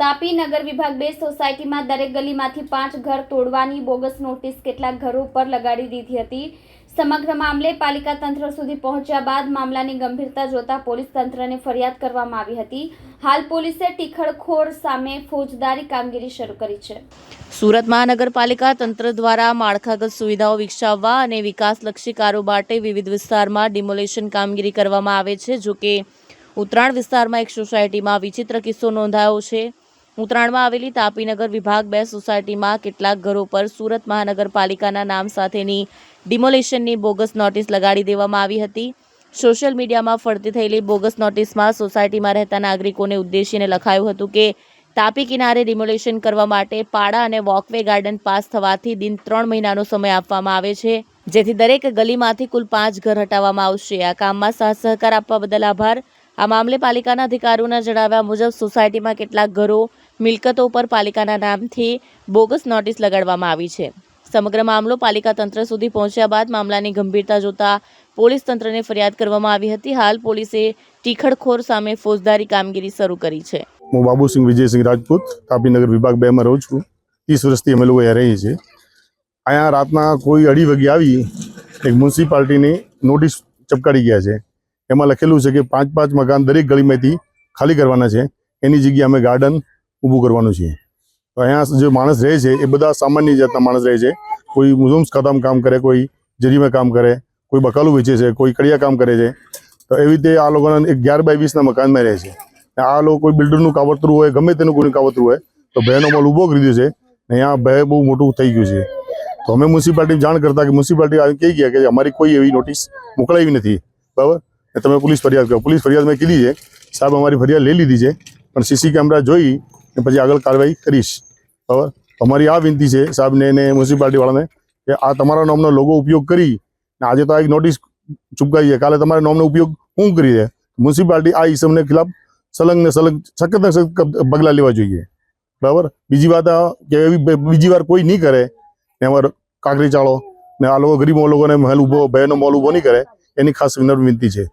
તાપી નગર વિભાગ બે સોસાયટીમાં દરેક ગલીમાંથી પાંચ ઘર તોડવાની બોગસ નોટિસ કેટલાક ઘરો પર લગાડી દીધી હતી. સમગ્ર મામલે પાલિકા તંત્ર સુધી પહોંચ્યા બાદ મામલાની ગંભીરતા જોતા પોલીસ તંત્રને ફરિયાદ કરવામાં આવી હતી. હાલ પોલીસે ટીખળખોર સામે ફોજદારી કામગીરી શરૂ કરી છે. સુરત મહાનગરપાલિકા તંત્ર દ્વારા માળખાગત સુવિધાઓ વિકસાવવા અને વિકાસલક્ષી કારો માટે વિવિધ વિસ્તારમાં ડિમોલેશન કામગીરી કરવામાં આવે છે, જો કે ઉત્તરાણ વિસ્તારમાં એક સોસાયટીમાં વિચિત્ર કિસ્સો નોંધાયો છે. ઉત્તરાણમાં આવેલી તાપીનગર વિભાગ બે સોસાયટીમાં કેટલાક ઘરો પર સુરત મહાનગરપાલિકાના નામ સાથેની ડિમોલેશનની બોગસ નોટિસ લગાડી દેવામાં આવી હતી. સોશિયલ મીડિયામાં ફરતી થયેલી બોગસ નોટિસમાં સોસાયટીમાં રહેતા નાગરિકોને ઉદ્દેશીને લખાયું હતું કે, તાપી કિનારે રિમોલેશન કરવા માટે પાડા અને વોકવે ગાર્ડન પાસ થવાથી દિન ત્રણ મહિનાનો સમય આપવામાં આવે છે. જેથી દરેક ગલીમાંથી કુલ પાંચ ઘર હટાવવામાં આવશે. આ કામમાં સહકાર આપવા બદલ આભાર. આ મામલે પાલિકાના અધિકારીઓના જણાવ્યા મુજબ સોસાયટીમાં કેટલાક ઘરો, મિલકતો પર પાલિકાના નામથી બોગસ નોટિસ લગાડવામાં આવી છે. સમગ્ર મામલો પાલિકા તંત્ર સુધી પહોંચ્યા બાદ મામલાની ગંભીરતા જોતા પોલીસ તંત્રને ફરિયાદ કરવામાં આવી હતી. હાલ પોલીસે ટીખડખોર સામે ફોજદારી કામગીરી શરૂ કરી છે. હું બાબુસિંહ વિજયસિંહ રાજપૂત તાપીનગર વિભાગ બેમાં રહું છું. ત્રીસ વર્ષથી અમે લોકો અહીંયા રહીએ છીએ. અહીંયા રાતના કોઈ અઢી વાગે આવી એક મ્યુનિસિપાલિટીની નોટિસ ચપકાડી ગયા છે. એમાં લખેલું છે કે પાંચ પાંચ મકાન દરેક ગલીમાંથી ખાલી કરવાના છે. એની જગ્યાએ અમે ગાર્ડન ઊભું કરવાનું છે. તો અહીંયા જે માણસ રહે છે, એ બધા સામાન્ય જાતના માણસ રહે છે. કોઈ મુઝમ્સ ખાતામાં કામ કરે, કોઈ જરીમાં કામ કરે, કોઈ બકાલું વેચે છે, કોઈ કડિયા કામ કરે છે. તો એવી રીતે આ લોકોના અગિયાર બાય વીસના મકાનમાં રહે છે. આ લોકો કોઈ બિલ્ડરનું કાવતરું હોય, ગમે તેનું કોઈ કાવતરું હોય, તો ભયનો મોલ ઊભો કરી દીધો છે. અહીંયા ભય બહુ મોટું થઈ ગયું છે. તો અમે મ્યુનિસિપાલિટી જાણ કરતા કે મ્યુનિસિપાલિટી કહી ગયા કે અમારી કોઈ એવી નોટિસ મોકલાવી નથી. બરાબર? ને તમે પોલીસ ફરિયાદ કરો. પોલીસ ફરિયાદ મેં કીધી છે. સાહેબ અમારી ફરિયાદ લઈ લીધી છે. પણ સીસી કેમેરા જોઈ ને પછી આગળ કાર્યવાહી કરીશ. બરાબર? અમારી આ વિનંતી છે સાહેબને ને મ્યુનિસિપાલિટીવાળાને કે આ તમારા નામનો લોગો ઉપયોગ કરી ને આજે તો આ એક નોટિસ ચૂપકાઈ છે. કાલે તમારા નામનો ઉપયોગ હું કરી દે? મ્યુનિસિપાલિટી આ ઇસમને ખિલાફ સલંગ ને સલંગ સખત ને સખત પગલાં લેવા જોઈએ. બરાબર? બીજી વાત કે એવી બીજી વાર કોઈ નહીં કરે ને અમારે કાંકરી ચાળો ને આ લોકો ગરીબ લોકોને મહેલ ઊભો ભયનો મોલ ઊભો નહીં કરે, એની ખાસ વિનર વિનંતી છે.